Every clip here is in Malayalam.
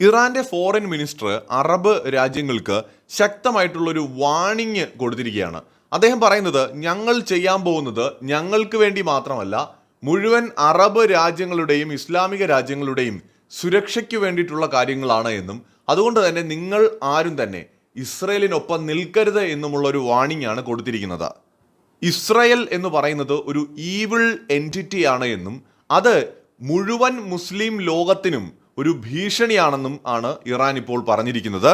ഇറാന്റെ ഫോറിൻ മിനിസ്റ്റർ അറബ് രാജ്യങ്ങൾക്ക് ശക്തമായിട്ടുള്ളൊരു വാണിങ് കൊടുത്തിരിക്കുകയാണ്. അദ്ദേഹം പറയുന്നത് ഞങ്ങൾ ചെയ്യാൻ പോകുന്നത് ഞങ്ങൾക്ക് വേണ്ടി മാത്രമല്ല മുഴുവൻ അറബ് രാജ്യങ്ങളുടെയും ഇസ്ലാമിക രാജ്യങ്ങളുടെയും സുരക്ഷയ്ക്ക് വേണ്ടിയിട്ടുള്ള കാര്യങ്ങളാണ് എന്നും അതുകൊണ്ട് തന്നെ നിങ്ങൾ ആരും തന്നെ ഇസ്രയേലിനൊപ്പം നിൽക്കരുത് എന്നുമുള്ള ഒരു വാണിംഗ് ആണ് കൊടുത്തിരിക്കുന്നത്. ഇസ്രയേൽ എന്ന് പറയുന്നത് ഒരു ഈവിൾ എന്റിറ്റി ആണ് എന്നും അത് മുഴുവൻ മുസ്ലിം ലോകത്തിനും ഒരു ഭീഷണിയാണെന്നും ആണ് ഇറാൻ ഇപ്പോൾ പറഞ്ഞിരിക്കുന്നത്.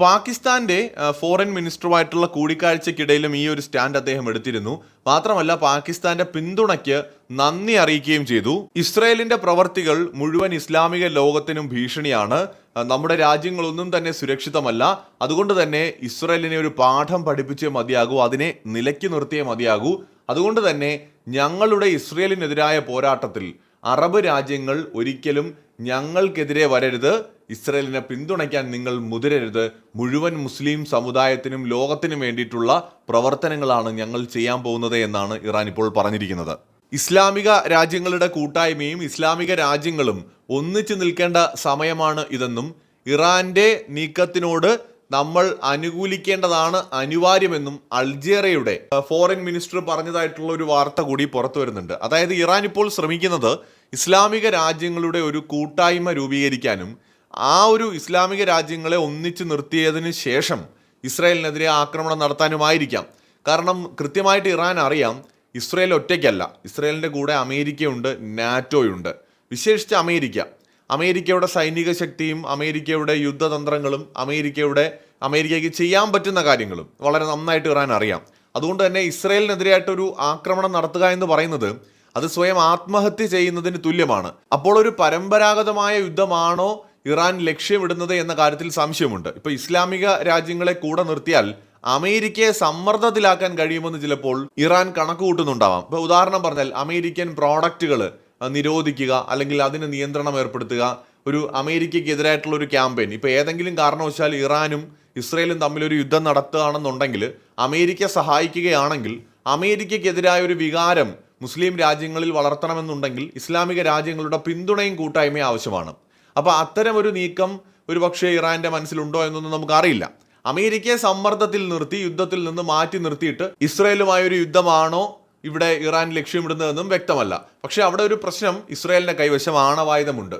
പാകിസ്ഥാന്റെ ഫോറിൻ മിനിസ്റ്ററുമായിട്ടുള്ള കൂടിക്കാഴ്ചക്കിടയിലും ഈ ഒരു സ്റ്റാൻഡ് അദ്ദേഹം എടുത്തിരുന്നു. മാത്രമല്ല പാകിസ്ഥാന്റെ പിന്തുണയ്ക്ക് നന്ദി അറിയിക്കുകയും ചെയ്തു. ഇസ്രയേലിന്റെ പ്രവർത്തികൾ മുഴുവൻ ഇസ്ലാമിക ലോകത്തിനും ഭീഷണിയാണ്. നമ്മുടെ രാജ്യങ്ങളൊന്നും തന്നെ സുരക്ഷിതമല്ല. അതുകൊണ്ട് തന്നെ ഇസ്രയേലിനെ ഒരു പാഠം പഠിപ്പിച്ചേ മതിയാകൂ അതിനെ നിലയ്ക്ക് നിർത്തിയേ മതിയാകൂ. അതുകൊണ്ട് തന്നെ ഞങ്ങളുടെ ഇസ്രയേലിനെതിരായ പോരാട്ടത്തിൽ അറബ് രാജ്യങ്ങൾ ഒരിക്കലും ഞങ്ങൾക്കെതിരെ വരരുത്. ഇസ്രയേലിനെ പിന്തുണയ്ക്കാൻ നിങ്ങൾ മുതിരരുത്. മുഴുവൻ മുസ്ലിം സമുദായത്തിനും ലോകത്തിനും വേണ്ടിയിട്ടുള്ള പ്രവർത്തനങ്ങളാണ് ഞങ്ങൾ ചെയ്യാൻ പോകുന്നത് എന്നാണ് ഇറാൻ ഇപ്പോൾ പറഞ്ഞിരിക്കുന്നത്. ഇസ്ലാമിക രാജ്യങ്ങളുടെ കൂട്ടായ്മയും ഇസ്ലാമിക രാജ്യങ്ങളും ഒന്നിച്ചു നിൽക്കേണ്ട സമയമാണ് ഇതെന്നും ഇറാന്റെ നീക്കത്തിനോട് നമ്മൾ അനുകൂലിക്കേണ്ടതാണ് അനിവാര്യമെന്നും അൾജേറിയയുടെ ഫോറിൻ മിനിസ്റ്റർ പറഞ്ഞതായിട്ടുള്ള ഒരു വാർത്ത കൂടി പുറത്തു വരുന്നുണ്ട്. അതായത് ഇറാൻ ഇപ്പോൾ ശ്രമിക്കുന്നത് ഇസ്ലാമിക രാജ്യങ്ങളുടെ ഒരു കൂട്ടായ്മ രൂപീകരിക്കാനും ആ ഒരു ഇസ്ലാമിക രാജ്യങ്ങളെ ഒന്നിച്ചു നിർത്തിയതിന് ശേഷം ഇസ്രായേലിനെതിരെ ആക്രമണം നടത്താനുമായിരിക്കാം. കാരണം കൃത്യമായിട്ട് ഇറാൻ അറിയാം ഇസ്രായേൽ ഒറ്റയ്ക്കല്ല. ഇസ്രായേലിന്റെ കൂടെ അമേരിക്കയുണ്ട് നാറ്റോയുണ്ട്. വിശേഷിച്ച് അമേരിക്ക. അമേരിക്കയുടെ സൈനിക ശക്തിയും അമേരിക്കയുടെ യുദ്ധതന്ത്രങ്ങളും അമേരിക്കയുടെ അമേരിക്കയ്ക്ക് ചെയ്യാൻ പറ്റുന്ന കാര്യങ്ങളും വളരെ നന്നായിട്ട് ഇറാൻ അറിയാം. അതുകൊണ്ട് തന്നെ ഇസ്രയേലിനെതിരായിട്ടൊരു ആക്രമണം നടത്തുക എന്ന് പറയുന്നത് അത് സ്വയം ആത്മഹത്യ ചെയ്യുന്നതിന് തുല്യമാണ്. അപ്പോൾ ഒരു പരമ്പരാഗതമായ യുദ്ധമാണോ ഇറാൻ ലക്ഷ്യമിടുന്നത് എന്ന കാര്യത്തിൽ സംശയമുണ്ട്. ഇപ്പൊ ഇസ്ലാമിക രാജ്യങ്ങളെ കൂടെ നിർത്തിയാൽ അമേരിക്കയെ സമ്മർദ്ദത്തിലാക്കാൻ കഴിയുമെന്ന് ചിലപ്പോൾ ഇറാൻ കണക്ക് കൂട്ടുന്നുണ്ടാവാം ഇപ്പൊ ഉദാഹരണം പറഞ്ഞാൽ അമേരിക്കൻ പ്രോഡക്റ്റുകൾ നിരോധിക്കുക അല്ലെങ്കിൽ അതിന് നിയന്ത്രണം ഏർപ്പെടുത്തുക. ഒരു അമേരിക്കയ്ക്കെതിരായിട്ടുള്ള ഒരു ക്യാമ്പയിൻ. ഇപ്പോൾ ഏതെങ്കിലും കാരണവശാൽ ഇറാനും ഇസ്രയേലും തമ്മിലൊരു യുദ്ധം നടത്തുകയാണെന്നുണ്ടെങ്കിൽ അമേരിക്ക സഹായിക്കുകയാണെങ്കിൽ അമേരിക്കയ്ക്കെതിരായ ഒരു വികാരം മുസ്ലിം രാജ്യങ്ങളിൽ വളർത്തണമെന്നുണ്ടെങ്കിൽ ഇസ്ലാമിക രാജ്യങ്ങളുടെ പിന്തുണയും കൂട്ടായ്മയും ആവശ്യമാണ്. അപ്പോൾ അത്തരം ഒരു നീക്കം ഒരു പക്ഷേ ഇറാന്റെ മനസ്സിലുണ്ടോ എന്നൊന്നും നമുക്കറിയില്ല. അമേരിക്കയെ സമ്മർദ്ദത്തിൽ നിർത്തി യുദ്ധത്തിൽ നിന്ന് മാറ്റി നിർത്തിയിട്ട് ഇസ്രയേലുമായൊരു യുദ്ധമാണോ ഇവിടെ ഇറാൻ ലക്ഷ്യമിടുന്നതെന്നും വ്യക്തമല്ല. പക്ഷേ അവിടെ ഒരു പ്രശ്നം ഇസ്രയേലിന്റെ കൈവശം ആണവായുധമുണ്ട്.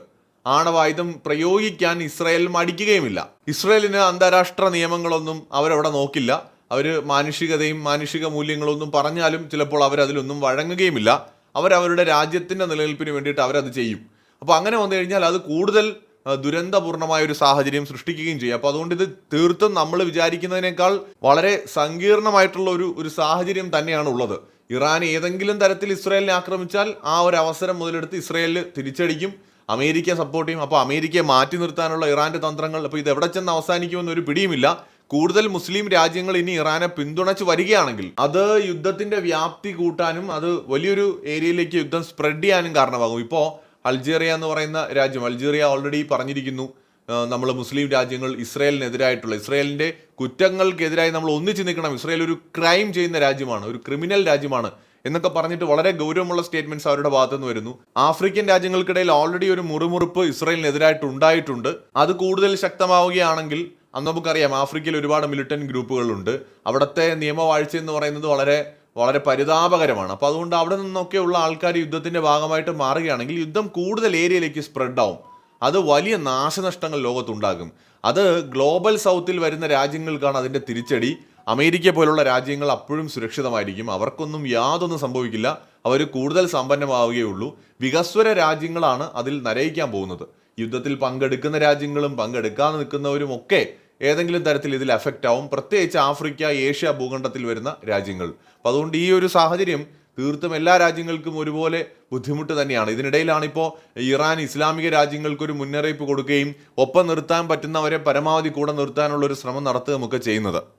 ആണവായുധം പ്രയോഗിക്കാൻ ഇസ്രായേൽ മടിക്കുകയുമില്ല. ഇസ്രായേലിന് അന്താരാഷ്ട്ര നിയമങ്ങളൊന്നും അവരവിടെ നോക്കില്ല. അവർ മാനുഷികതയും മാനുഷിക മൂല്യങ്ങളൊന്നും പറഞ്ഞാലും ചിലപ്പോൾ അവരതിലൊന്നും വഴങ്ങുകയുമില്ല. അവരവരുടെ രാജ്യത്തിന്റെ നിലനിൽപ്പിന് വേണ്ടിയിട്ട് അവരത് ചെയ്യും. അപ്പോൾ അങ്ങനെ വന്നു കഴിഞ്ഞാൽ അത് കൂടുതൽ ദുരന്തപൂർണമായ ഒരു സാഹചര്യം സൃഷ്ടിക്കുകയും ചെയ്യും. അപ്പോൾ അതുകൊണ്ട് ഇത് തീർത്തും നമ്മൾ വിചാരിക്കുന്നതിനേക്കാൾ വളരെ സങ്കീർണമായിട്ടുള്ള ഒരു ഒരു സാഹചര്യം തന്നെയാണ് ഉള്ളത്. ഇറാൻ ഏതെങ്കിലും തരത്തിൽ ഇസ്രായേലിനെ ആക്രമിച്ചാൽ ആ ഒരു അവസരം മുതലെടുത്ത് ഇസ്രയേലിൽ തിരിച്ചടിക്കും. അമേരിക്ക സപ്പോർട്ട് ചെയ്യും. അപ്പോൾ അമേരിക്കയെ മാറ്റി നിർത്താനുള്ള ഇറാന്റെ തന്ത്രങ്ങൾ അപ്പോൾ ഇത് എവിടെ ചെന്ന് അവസാനിക്കുമെന്ന് ഒരു പിടിയുമില്ല. കൂടുതൽ മുസ്ലിം രാജ്യങ്ങൾ ഇനി ഇറാനെ പിന്തുണച്ച് വരികയാണെങ്കിൽ അത് യുദ്ധത്തിന്റെ വ്യാപ്തി കൂട്ടാനും അത് വലിയൊരു ഏരിയയിലേക്ക് യുദ്ധം സ്പ്രെഡ് ചെയ്യാനും കാരണമാകും. ഇപ്പോൾ അൾജീറിയ എന്ന് പറയുന്ന രാജ്യം. അൾജീറിയ ഓൾറെഡി പറഞ്ഞിരിക്കുന്നു നമ്മൾ മുസ്ലിം രാജ്യങ്ങൾ ഇസ്രയേലിനെതിരായിട്ടുള്ള ഇസ്രയേലിന്റെ കുറ്റങ്ങൾക്കെതിരായി നമ്മൾ ഒന്നിച്ചു നിൽക്കണം. ഇസ്രയേൽ ഒരു ക്രൈം ചെയ്യുന്ന രാജ്യമാണ് ഒരു ക്രിമിനൽ രാജ്യമാണ് എന്നൊക്കെ പറഞ്ഞിട്ട് വളരെ ഗൗരവമുള്ള സ്റ്റേറ്റ്മെന്റ്സ് അവരുടെ ഭാഗത്തു നിന്ന് വരുന്നു. ആഫ്രിക്കൻ രാജ്യങ്ങൾക്കിടയിൽ ഓൾറെഡി ഒരു മുറിമുറുപ്പ് ഇസ്രയേലിനെതിരായിട്ട് ഉണ്ടായിട്ടുണ്ട് അത് കൂടുതൽ ശക്തമാവുകയാണെങ്കിൽ അന്ന് നമുക്കറിയാം ആഫ്രിക്കയിൽ ഒരുപാട് മിലിറ്റന്റ് ഗ്രൂപ്പുകളുണ്ട്. അവിടുത്തെ നിയമവാഴ്ച എന്ന് പറയുന്നത് വളരെ വളരെ പരിതാപകരമാണ്. അപ്പോൾ അതുകൊണ്ട് അവിടെ നിന്നൊക്കെയുള്ള ആൾക്കാർ യുദ്ധത്തിന്റെ ഭാഗമായിട്ട് മാറുകയാണെങ്കിൽ യുദ്ധം കൂടുതൽ ഏരിയയിലേക്ക് സ്പ്രെഡ് ആവും അത് വലിയ നാശനഷ്ടങ്ങൾ ലോകത്തുണ്ടാകും. അത് ഗ്ലോബൽ സൗത്തിൽ വരുന്ന രാജ്യങ്ങൾക്കാണ് അതിന്റെ തിരിച്ചടി. അമേരിക്ക പോലുള്ള രാജ്യങ്ങൾ അപ്പോഴും സുരക്ഷിതമായിരിക്കും. അവർക്കൊന്നും യാതൊന്നും സംഭവിക്കില്ല. അവർ കൂടുതൽ സമ്പന്നമാവുകയുള്ളൂ. വികസ്വര രാജ്യങ്ങളാണ് അതിൽ നരയിക്കാൻ പോകുന്നത്. യുദ്ധത്തിൽ പങ്കെടുക്കുന്ന രാജ്യങ്ങളും പങ്കെടുക്കാതെ നിൽക്കുന്നവരും ഒക്കെ ഏതെങ്കിലും തരത്തിൽ ഇതിൽ എഫക്റ്റ് ആവും. പ്രത്യേകിച്ച് ആഫ്രിക്ക ഏഷ്യ ഭൂഖണ്ഡത്തിൽ വരുന്ന രാജ്യങ്ങൾ. അപ്പോൾ അതുകൊണ്ട് ഈ ഒരു സാഹചര്യം തീർത്തും എല്ലാ രാജ്യങ്ങൾക്കും ഒരുപോലെ ബുദ്ധിമുട്ട് തന്നെയാണ്. ഇതിനിടയിലാണ് ഇപ്പോൾ ഇറാൻ ഇസ്ലാമിക രാജ്യങ്ങൾക്കൊരു മുന്നറിയിപ്പ് കൊടുക്കുകയും ഒപ്പം നിർത്താൻ പറ്റുന്നവരെ പരമാവധി കൂടെ നിർത്താനുള്ള ഒരു ശ്രമം നടത്തുകയും ഒക്കെ ചെയ്യുന്നത്.